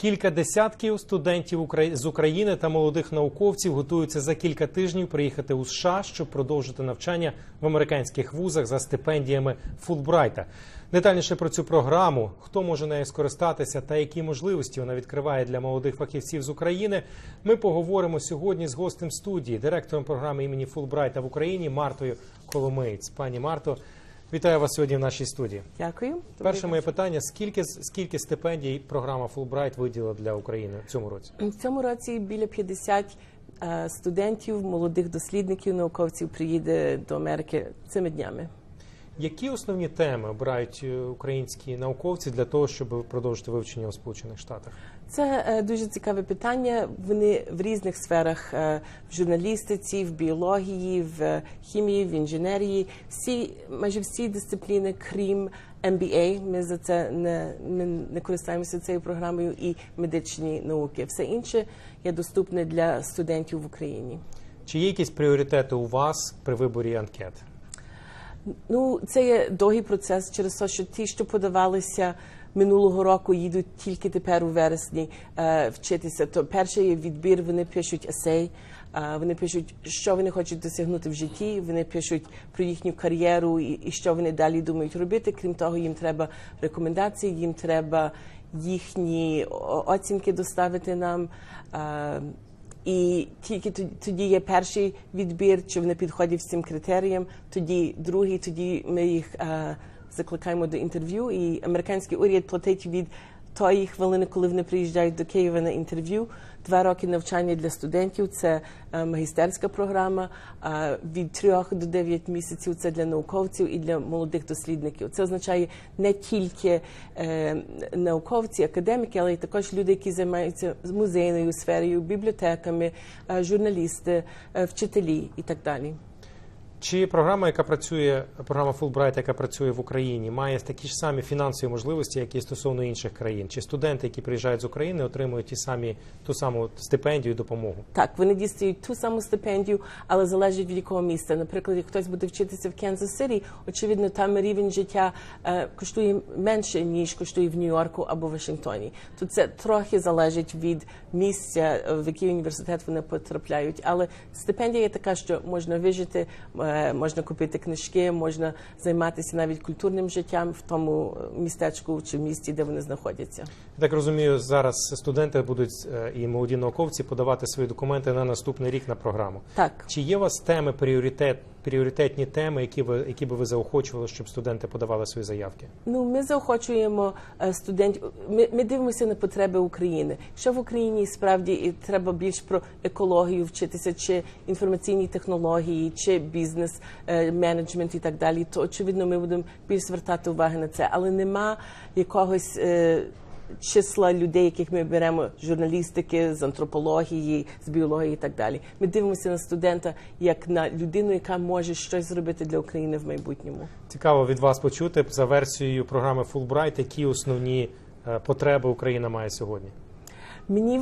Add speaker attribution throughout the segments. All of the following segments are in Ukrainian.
Speaker 1: Кілька десятків студентів з України та молодих науковців готуються за кілька тижнів приїхати у США, щоб продовжити навчання в американських вузах за стипендіями Фулбрайта. Детальніше про цю програму, хто може нею скористатися та які можливості вона відкриває для молодих фахівців з України. Ми поговоримо сьогодні з гостем студії, директором програми імені Фулбрайта в Україні Мартою Коломиєць. Пані Марто, вітаю вас сьогодні в нашій студії.
Speaker 2: Дякую.
Speaker 1: Перше моє питання: скільки скільки стипендій програма Фулбрайт виділила для України в цьому році?
Speaker 2: В цьому році біля 50 е, студентів, молодих дослідників, науковців приїде до Америки цими днями.
Speaker 1: Які основні теми обирають е, українські науковці для того, щоб продовжити вивчення у Сполучених Штатах?
Speaker 2: Це е, дуже цікаве питання. Вони в різних сферах е, в журналістиці, в біології, в е, хімії, в інженерії. Всі майже всі дисципліни, крім MBA, Ми за це не, не, не користуємося цією програмою і медичні науки. Все інше є доступне для студентів в Україні.
Speaker 1: Чи є якісь пріоритети у вас при виборі анкет?
Speaker 2: Ну, це є довгий процес через те, що ті, що подавалися минулого року, їдуть тільки тепер у вересні е, вчитися. То перший є відбір, вони пишуть есей, е, вони пишуть, що вони хочуть досягнути в житті, вони пишуть про їхню кар'єру і, і що вони далі думають робити. Крім того, їм треба рекомендації, їм треба їхні оцінки доставити нам. Е, і тільки тоді- є перший відбір, чи вони підходять всім критеріям. Тоді другий, тоді ми їх закликаємо до інтерв'ю. І американський уряд платить від тої хвилини, коли вони приїжджають до Києва на інтерв'ю. Два роки навчання для студентів це е, магістерська програма. е, від трьох до дев'ять місяців це для науковців і для молодих дослідників. Це означає не тільки е, науковці, академіки, але й також люди, які займаються музейною сферою, бібліотеками, е, журналісти, вчителі і так далі.
Speaker 1: Чи програма, яка працює, програма Фулбрайт, яка працює в Україні, має такі ж самі фінансові можливості, як і стосовно інших країн? Чи студенти, які приїжджають з України, отримують ті самі ту саму стипендію допомогу?
Speaker 2: Так, вони дістають ту саму стипендію, але залежить від якого міста. Наприклад, як хтось буде вчитися в Кензас Сирі, очевидно, там рівень життя е, коштує менше ніж коштує в Нью-Йорку або Вашингтоні. Тут це трохи залежить від місця, в який університет вони потрапляють. Але стипендія є така, що можна вижити, е, можна купити книжки, можна займатися навіть культурним життям в тому е, містечку чи місті, де вони знаходяться.
Speaker 1: Я так розумію, зараз студенти будуть е, і молоді науковці подавати свої документи на наступний рік на програму.
Speaker 2: Так.
Speaker 1: Чи є у вас теми пріоритет, пріоритетні теми, які ви які би ви заохочували, щоб студенти подавали свої заявки?
Speaker 2: Ну, ми заохочуємо е, студентів. Ми, ми дивимося на потреби України. Що в Україні справді і треба більш про екологію вчитися, чи інформаційні технології, чи бізнес, е, менеджмент і так далі. То очевидно, ми будемо більш звертати уваги на це, але нема якогось. е, Числа людей, яких ми беремо журналістики, з антропології, з біології і так далі. Ми дивимося на студента як на людину, яка може щось зробити для України в майбутньому.
Speaker 1: Цікаво від вас почути за версією програми Фулбрайт, які основні е, потреби Україна має сьогодні.
Speaker 2: Мені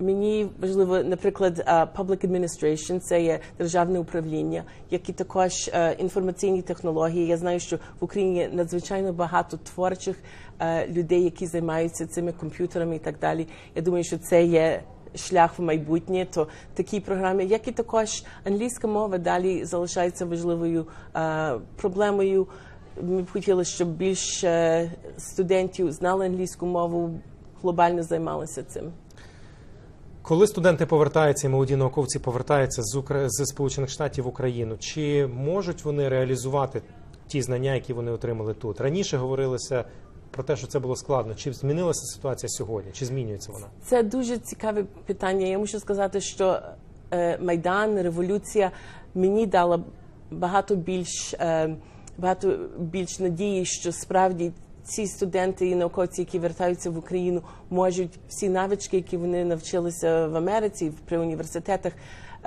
Speaker 2: мені, важливо, наприклад, а, public administration – це є державне управління, як і також е, інформаційні технології. Я знаю, що в Україні надзвичайно багато творчих е, людей, які займаються цими комп'ютерами і так далі. Я думаю, що це є. Шлях в майбутнє, то такі програми, як і також англійська мова, далі залишається важливою е, проблемою. Ми б хотіли, щоб більше студентів знали англійську мову, глобально займалися цим.
Speaker 1: Коли студенти повертаються і молоді науковці повертаються з Укра... з Сполучених Штатів в Україну, чи можуть вони реалізувати ті знання, які вони отримали тут? Раніше говорилося про те, що це було складно. Чи змінилася ситуація сьогодні? Чи змінюється вона?
Speaker 2: Це дуже цікаве питання. Я мушу сказати, що е, майдан, революція мені дала багато більш е, багато більш надії, що справді ці студенти і науковці, які вертаються в Україну, можуть всі навички, які вони навчилися в Америці при університетах.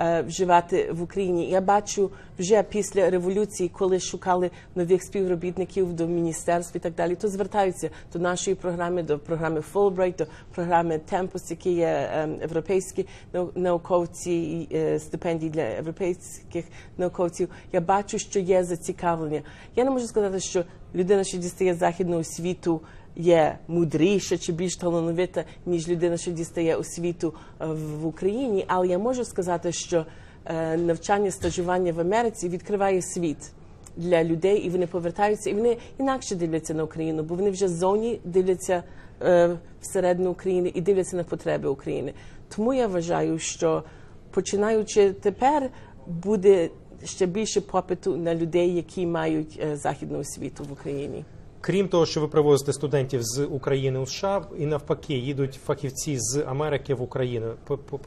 Speaker 2: Е, Вживати в Україні я бачу вже після революції, коли шукали нових співробітників до міністерств і так далі, то звертаються до нашої програми, до програми Fulbright, до програми Tempus, які є ем, європейські нау- науковці е, стипендії для європейських науковців. Я бачу, що є зацікавлення. Я не можу сказати, що людина, що дістає західну освіту, є мудріша чи більш талановита, ніж людина, що дістає освіту е, в Україні. Але я можу сказати, що е, навчання стажування в Америці відкриває світ для людей, і вони повертаються, і вони інакше дивляться на Україну, бо вони вже ззовні дивляться е, всередину України і дивляться на потреби України. Тому я вважаю, що починаючи тепер буде ще більше попиту на людей, які мають західну освіту в Україні.
Speaker 1: Крім того, що ви привозите студентів з України у США, і навпаки, їдуть фахівці з Америки в Україну.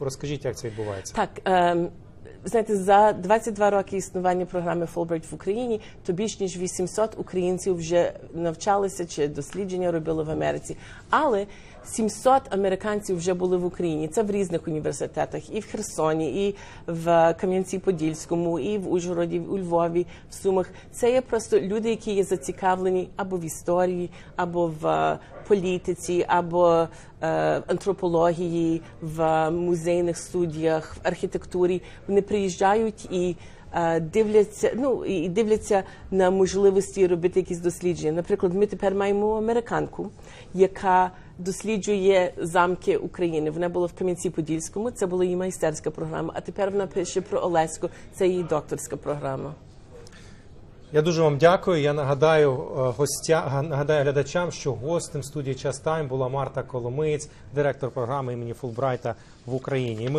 Speaker 1: Розкажіть, як це відбувається?
Speaker 2: Так, ем, знаєте, за 22 роки існування програми Fulbright в Україні, то більш ніж 800 українців вже навчалися чи дослідження робили в Америці. Але 700 американців вже були в Україні. Це в різних університетах, і в Херсоні, і в Кам'янці-Подільському, і в Ужгороді, у Львові, в Сумах. Це є просто люди, які є зацікавлені або в історії, або в е, політиці, або е, антропології, в музейних студіях, в архітектурі. Вони приїжджають і дивляться, ну і дивляться на можливості робити якісь дослідження. Наприклад, ми тепер маємо американку, яка досліджує замки України. Вона була в Кам'янці-Подільському, це була її майстерська програма. А тепер вона пише про Олеську, це її докторська програма.
Speaker 1: Я дуже вам дякую. Я нагадаю е, гостя нагадаю глядачам, що гостем студії Час Тайм була Марта Коломиць, директор програми імені Фулбрайта в Україні. Ми